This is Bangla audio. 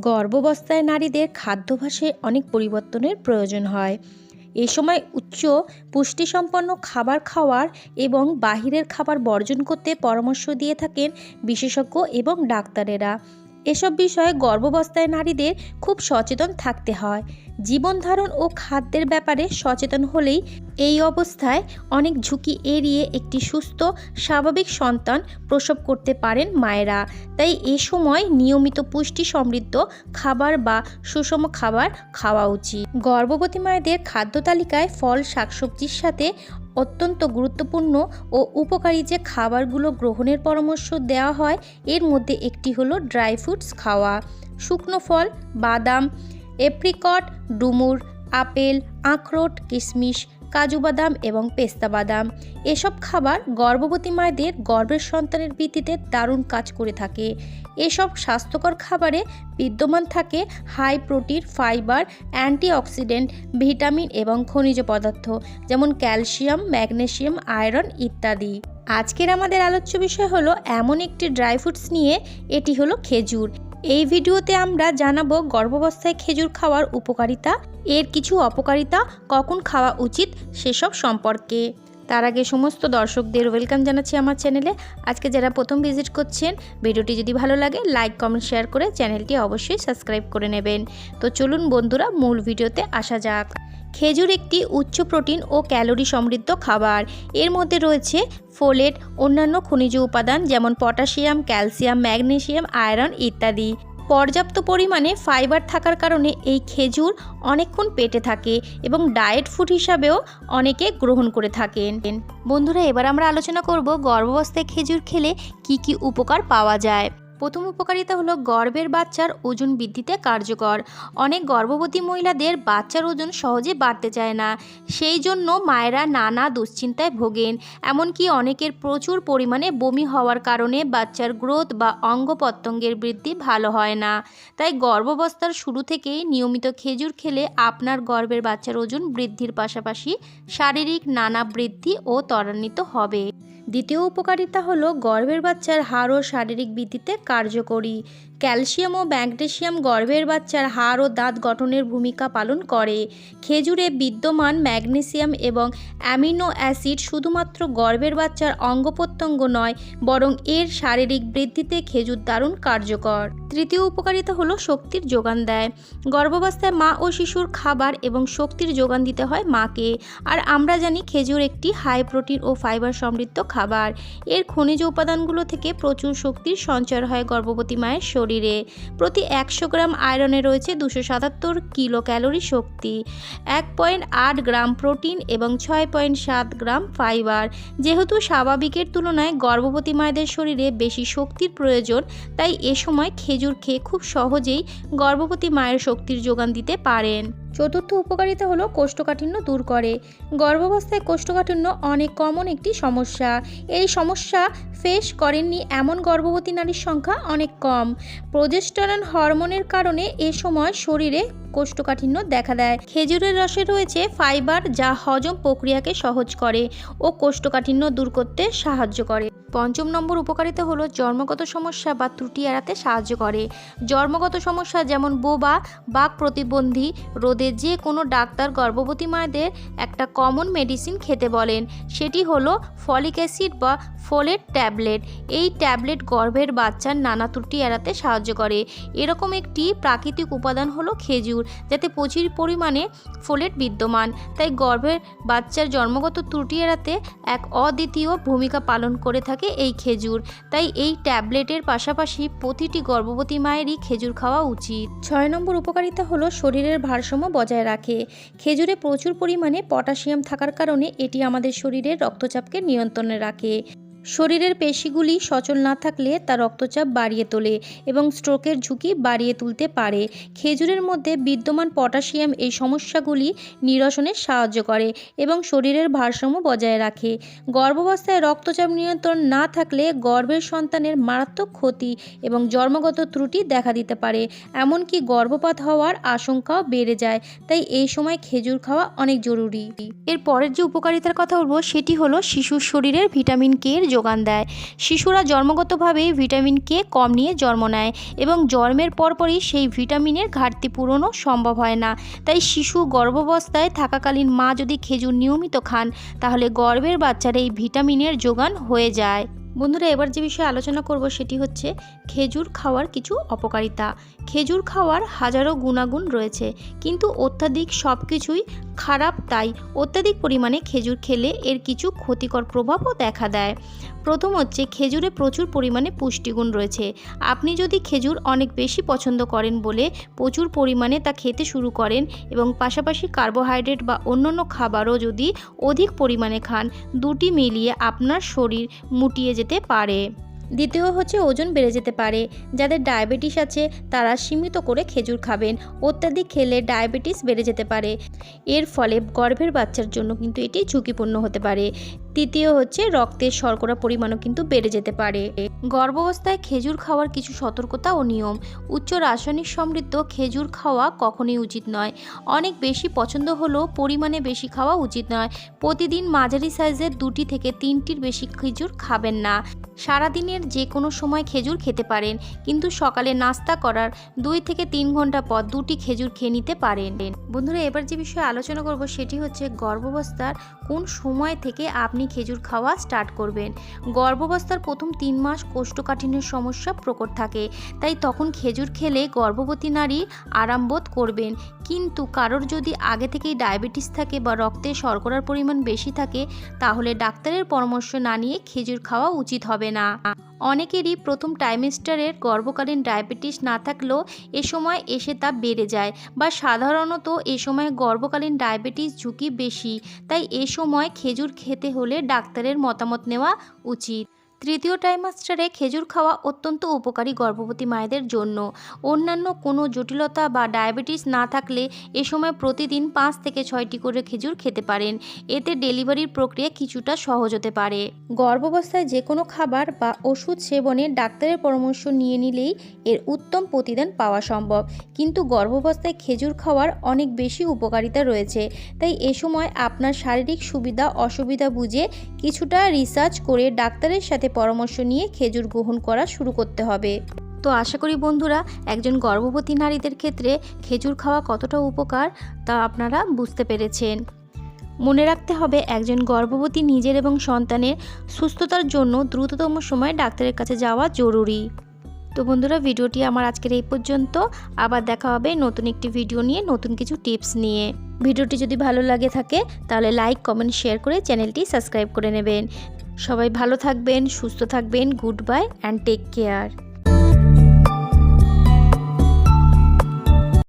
গর্ভাবস্থায় নারীদের খাদ্যভাসে অনেক পরিবর্তনের প্রয়োজন হয়। এ সময় উচ্চ পুষ্টিসম্পন্ন খাবার খাওয়ার এবং বাহিরের খাবার বর্জন করতে পরামর্শ দিয়ে থাকেন বিশেষজ্ঞ এবং ডাক্তারেরা। এসব বিষয়ে গর্ভাবস্থায় নারীদের খুব সচেতন থাকতে হয়। জীবনধারণ ও খাদ্যের ব্যাপারে সচেতন হলেই এই অবস্থায় অনেক ঝুঁকি এড়িয়ে একটি সুস্থ, স্বাভাবিক সন্তান প্রসব করতে পারেন মায়েরা। তাই এ সময় নিয়মিত পুষ্টি সমৃদ্ধ খাবার বা সুষম খাবার খাওয়া উচিত। গর্ভবতী মায়েদের খাদ্য তালিকায় ফল, শাকসবজির সাথে অত্যন্ত গুরুত্বপূর্ণ ও উপকারী যে খাবারগুলো গ্রহণের পরামর্শ দেওয়া হয়, এর মধ্যে একটি হলো ড্রাই ফ্রুটস খাওয়া। শুকনো ফল, বাদাম, এপ্রিকট, ডুমুর, আপেল, আখরোট, কিশমিশ কাজু বাদাম এবং পেস্তা বাদাম। এসব খাবার গর্ভবতী মায়েদের গর্ভের সন্তানের বৃদ্ধিতে দারুণ কাজ করে থাকে। এসব স্বাস্থ্যকর খাবারে বিদ্যমান থাকে high protein, fibre, antioxidant, vitamin এবং খনিজ পদার্থ, যেমন ক্যালসিয়াম, ম্যাগনেসিয়াম, আয়রন ইত্যাদি। আজকের আমাদের আলোচ্য বিষয় হলো, এমন একটি ড্রাই ফ্রুটস নিয়ে, এটি হলো খেজুর। এই ভিডিওতে আমরা জানাব গর্ভাবস্থায় খেজুর খাওয়ার উপকারিতা, এর কিছু অপকারিতা, কখন খাওয়া উচিত সেসব সম্পর্কে। তার আগে সমস্ত দর্শকদের ওয়েলকাম জানাচ্ছি আমার চ্যানেলে আজকে যারা প্রথম ভিজিট করছেন, ভিডিওটি যদি ভালো লাগে লাইক কমেন্ট শেয়ার করে চ্যানেলটি অবশ্যই সাবস্ক্রাইব করে নেবেন। তো চলুন বন্ধুরা, মূল ভিডিওতে আসা যাক। খেজুর একটি উচ্চ প্রোটিন ও ক্যালোরি সমৃদ্ধ খাবার। এর মধ্যে রয়েছে ফোলেট অন্যান্য খনিজ উপাদান যেমন পটাশিয়াম ক্যালসিয়াম ম্যাগনেশিয়াম আয়রন ইত্যাদি। পর্যাপ্ত পরিমাণে ফাইবার থাকার কারণে এই খেজুর অনেকক্ষণ পেটে থাকে এবং ডায়েট ফুড হিসাবেও অনেকে গ্রহণ করে থাকেন। বন্ধুরা, এবার আমরা আলোচনা করব গর্ভাবস্থায় খেজুর খেলে কি কি উপকার পাওয়া যায়। প্রথম উপকারিতা হলো গর্ভের বাচ্চার ওজন বৃদ্ধিতে কার্যকর। অনেক গর্ভবতী মহিলাদের বাচ্চার ওজন সহজে বাড়তে চায় না। সেই জন্য মায়েরা নানা দুশ্চিন্তায় ভোগেন। এমনকি অনেকের প্রচুর পরিমাণে বমি হওয়ার কারণে বাচ্চার গ্রোথ বা অঙ্গ প্রত্যঙ্গের বৃদ্ধি ভালো হয় না। তাই গর্ভাবস্থার শুরু থেকেই নিয়মিত খেজুর খেলে আপনার গর্ভের বাচ্চার ওজন বৃদ্ধির পাশাপাশি শারীরিক নানা বৃদ্ধি ও ত্বরান্বিত হবে। দ্বিতীয় উপকারিতা হলো গর্ভের বাচ্চার হাড় ও শারীরিক বৃদ্ধিতে কার্যকরী। ক্যালসিয়াম ও ম্যাগনেসিয়াম গর্ভের বাচ্চার হাড় ও দাঁত গঠনের ভূমিকা পালন করে। খেজুরে বিদ্যমান ম্যাগনেসিয়াম এবং অ্যামিনো অ্যাসিড শুধুমাত্র গর্ভের বাচ্চার অঙ্গ প্রত্যঙ্গ নয়, বরং এর শারীরিক বৃদ্ধিতে খেজুর দারুণ কার্যকর। তৃতীয় উপকারিতা হলো শক্তির যোগান দেয়। গর্ভাবস্থায় মা ও শিশুর খাবার এবং শক্তির যোগান দিতে হয় মাকে। আর আমরা জানি খেজুর একটি হাই প্রোটিন ও ফাইবার সমৃদ্ধ খাবার। এর খনিজ উপাদানগুলো থেকে প্রচুর শক্তির সঞ্চয় হয় গর্ভবতী মায়ের শরীরে। প্রতি একশো গ্রাম আয়রনে রয়েছে দুশো সাতাত্তর কিলো ক্যালোরি শক্তি। এক পয়েন্ট আট গ্রাম প্রোটিন এবং ছয় পয়েন্ট সাত গ্রাম ফাইবার। যেহেতু স্বাভাবিকের তুলনায় গর্ভবতী মায়েদের শরীরে বেশি শক্তির প্রয়োজন, তাই এ সময় খেজুর খেয়ে খুব সহজেই গর্ভবতী মায়ের শক্তির যোগান দিতে পারেন। চতুর্থ উপকারিতা হলো কোষ্ঠকাঠিন্য দূর করে। গর্ভাবস্থায় কোষ্ঠকাঠিন্য অনেক কমন একটি সমস্যা। এই সমস্যা ফেস করেননি এমন গর্ভবতী নারীর সংখ্যা অনেক কম। প্রজেস্টেরন হরমোনের কারণে এ সময় শরীরে কোষ্ঠকাঠিন্য দেখা দেয়। খেজুরের রসে রয়েছে ফাইবার যা হজম প্রক্রিয়াকে সহজ করে ও কোষ্ঠকাঠিন্য দূর করতে সাহায্য করে। পঞ্চম নম্বর উপকারিতা হলো জন্মগত সমস্যা বা ত্রুটি এড়াতে সাহায্য করে। জন্মগত সমস্যা যেমন বোবা, বাক প্রতিবন্ধী, রোদে যে কোনো ডাক্তার, গর্ভবতী মায়েদের একটা কমন মেডিসিন খেতে বলেন। সেটি হলো ফলিক অ্যাসিড বা ফোলেট ট্যাবলেট। এই ট্যাবলেট গর্ভের বাচ্চার নানা ত্রুটি এড়াতে সাহায্য করে। এরকম একটি প্রাকৃতিক উপাদান হলো খেজুর, যাতে প্রচুর পরিমাণে ফোলেট বিদ্যমান। তাই গর্ভের বাচ্চার জন্মগত ত্রুটি এড়াতে এক অদ্বিতীয় ভূমিকা পালন করে থাকে এই খেজুর। তাই এই ট্যাবলেটের পাশাপাশি প্রতিটি গর্ভবতী মায়েরই খেজুর খাওয়া উচিত। ছয় নম্বর উপকারিতা হলো শরীরের ভারসাম্য বজায় রাখে। খেজুরে প্রচুর পরিমাণে পটাশিয়াম থাকার কারণে এটি আমাদের শরীরের রক্তচাপকে নিয়ন্ত্রণে রাখে। শরীরের পেশিগুলি সচল না থাকলে তা রক্তচাপ বাড়িয়ে তোলে এবং স্ট্রোকের ঝুঁকি বাড়িয়ে তুলতে পারে। খেজুরের মধ্যে বিদ্যমান পটাশিয়াম এই সমস্যাগুলি নিরসনে সাহায্য করে এবং শরীরের ভারসাম্য বজায় রাখে। গর্ভাবস্থায় রক্তচাপ নিয়ন্ত্রণ না থাকলে গর্ভের সন্তানের মারাত্মক ক্ষতি এবং জন্মগত ত্রুটি দেখা দিতে পারে। এমনকি গর্ভপাত হওয়ার আশঙ্কাও বেড়ে যায়, তাই এই সময় খেজুর খাওয়া অনেক জরুরি। এর পরের যে উপকারিতার কথা বলব সেটি হলো শিশুর শরীরের ভিটামিন কে এর যোগান দেয়। শিশুরা জন্মগতভাবেই ভিটামিন কে কম নিয়ে জন্ম নেয় এবং জন্মের পরপরই সেই ভিটামিনের ঘাটতি পূরণও সম্ভব হয় না। তাই শিশু গর্ভাবস্থায় থাকাকালীন মা যদি খেজুর নিয়মিত খান, তাহলে গর্ভের বাচ্চার এই ভিটামিনের যোগান হয়ে যায়। বন্ধুরা, এবার যে বিষয়ে আলোচনা করব সেটি হচ্ছে খেজুর খাওয়ার কিছু অপকারিতা। খেজুর খাওয়ার হাজারো গুণাগুণ রয়েছে, কিন্তু অত্যাধিক সব কিছুই খারাপ, তাই অত্যাধিক পরিমাণে খেজুর খেলে এর কিছু ক্ষতিকর প্রভাবও দেখা দেয়। প্রথম হচ্ছে খেজুরে প্রচুর পরিমাণে পুষ্টিগুণ রয়েছে। আপনি যদি খেজুর অনেক বেশি পছন্দ করেন বলে প্রচুর পরিমাণে তা খেতে শুরু করেন এবং পাশাপাশি কার্বোহাইড্রেট বা অন্যান্য খাবারও যদি অধিক পরিমাণে খান, দুটি মিলিয়ে আপনার শরীর মুটিয়ে যেতে পারে। দ্বিতীয় হচ্ছে ওজন বেড়ে যেতে পারে। যাদের ডায়াবেটিস আছে, তারা সীমিত করে খেজুর খাবেন। অত্যাধিক খেলে ডায়াবেটিস বেড়ে যেতে পারে। এর ফলে গর্ভের বাচ্চার জন্য কিন্তু এটি ঝুঁকিপূর্ণ হতে পারে। তৃতীয় হচ্ছে রক্তের শর্করা পরিমাণও কিন্তু বেড়ে যেতে পারে। গর্ভাবস্থায় খেজুর খাওয়ার কিছু সতর্কতা ও নিয়ম। উচ্চ রাসায়নিক সমৃদ্ধ খেজুর খাওয়া কখনোই উচিত নয়। অনেক বেশি পছন্দ হলেও পরিমাণে বেশি খাওয়া উচিত নয়। প্রতিদিন মাঝারি সাইজের দুটি থেকে তিনটির বেশি খেজুর খাবেন না। সারাদিনের যে কোনো সময় খেজুর খেতে পারেন, কিন্তু সকালে নাস্তা করার দুই থেকে তিন ঘণ্টা পর দুটি খেজুর খেয়ে নিতে পারেন। বন্ধুরা, এবার যে বিষয়ে আলোচনা করব সেটি হচ্ছে গর্ভাবস্থার কোন সময় থেকে আপনি খেজুর খাওয়া স্টার্ট করবেন। গর্ভাবস্থার প্রথম তিন মাস কোষ্ঠকাঠিন্যের সমস্যা প্রকট থাকে, তাই তখন খেজুর খেলে গর্ভবতী নারী আরামবোধ করবেন। কিন্তু কারোর যদি আগে থেকেই ডায়াবেটিস থাকে বা রক্তে শর্করার পরিমাণ বেশি থাকে, তাহলে ডাক্তারের পরামর্শ না নিয়ে খেজুর খাওয়া উচিত হবে না। অনেকেরই প্রথম ট্রাইমেস্টারের গর্ভকালীন ডায়াবেটিস না থাকলেও এ সময় এসে তা বেড়ে যায় বা সাধারণত এ সময় গর্ভকালীন ডায়াবেটিস ঝুঁকি বেশি। তাই এ সময় খেজুর খেতে হলে ডাক্তারের মতামত নেওয়া উচিত। তৃতীয় ট্রাইমাস্টারে খেজুর খাওয়া অত্যন্ত উপকারী গর্ভবতী মায়েদের জন্য। অন্যান্য কোনো জটিলতা বা ডায়াবেটিস না থাকলে এ সময় প্রতিদিন পাঁচ থেকে ছয়টি করে খেজুর খেতে পারেন। এতে ডেলিভারির প্রক্রিয়া কিছুটা সহজ হতে পারে। গর্ভাবস্থায় যে কোনো খাবার বা ওষুধ সেবনে ডাক্তারের পরামর্শ নিয়ে নিলেই এর উত্তম প্রতিদান পাওয়া সম্ভব। কিন্তু গর্ভাবস্থায় খেজুর খাওয়ার অনেক বেশি উপকারিতা রয়েছে। তাই এ সময় আপনার শারীরিক সুবিধা অসুবিধা বুঝে কিছুটা রিসার্চ করে ডাক্তারের সাথে পরামর্শ নিয়ে খেজুর গ্রহণ করা শুরু করতে হবে। তো আশা করি বন্ধুরা, একজন গর্ভবতী নারীদের ক্ষেত্রে খেজুর খাওয়া কতটা উপকার তা আপনারা বুঝতে পেরেছেন। মনে রাখতে হবে, একজন গর্ভবতী নিজের এবং সন্তানের সুস্থতার জন্য দ্রুততম সময়ে ডাক্তারের কাছে যাওয়া জরুরি। তো বন্ধুরা, ভিডিওটি আমার আজকের এই পর্যন্ত। আবার দেখা হবে নতুন একটি ভিডিও নিয়ে, নতুন কিছু টিপস নিয়ে। ভিডিওটি যদি ভালো লাগে থাকে, তাহলে লাইক, কমেন্ট, শেয়ার করে চ্যানেলটি সাবস্ক্রাইব করে নেবেন। সবাই ভালো থাকবেন সুস্থ থাকবেন good bye and take care